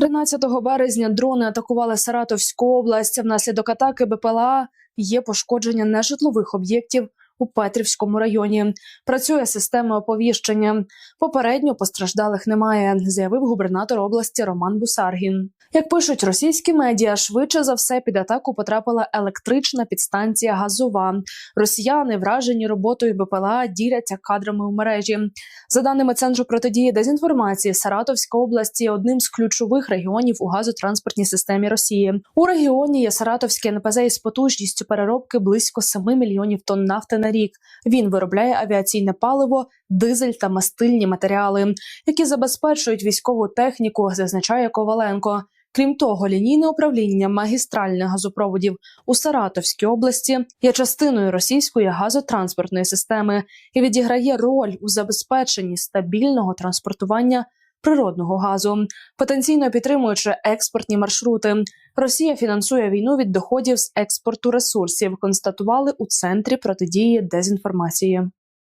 13 березня дрони атакували Саратовську область. Внаслідок атаки БПЛА є пошкодження нежитлових об'єктів у Петрівському районі. Працює система оповіщення. Попередньо постраждалих немає, заявив губернатор області Роман Бусаргін. Як пишуть російські медіа, швидше за все під атаку потрапила електрична підстанція Газова. Росіяни, вражені роботою БПЛА, діляться кадрами у мережі. За даними центру протидії дезінформації, Саратовська область є одним з ключових регіонів у газотранспортній системі Росії. У регіоні є Саратовський НПЗ із потужністю переробки близько 7 мільйонів тонн нафти на рік. Він виробляє авіаційне паливо, дизель та мастильні матеріали, які забезпечують військову техніку, зазначає Коваленко. Крім того, лінійне управління магістральних газопроводів у Саратовській області є частиною російської газотранспортної системи і відіграє роль у забезпеченні стабільного транспортування природного газу, потенційно підтримуючи експортні маршрути. Росія фінансує війну від доходів з експорту ресурсів. Констатували у центрі протидії дезінформації.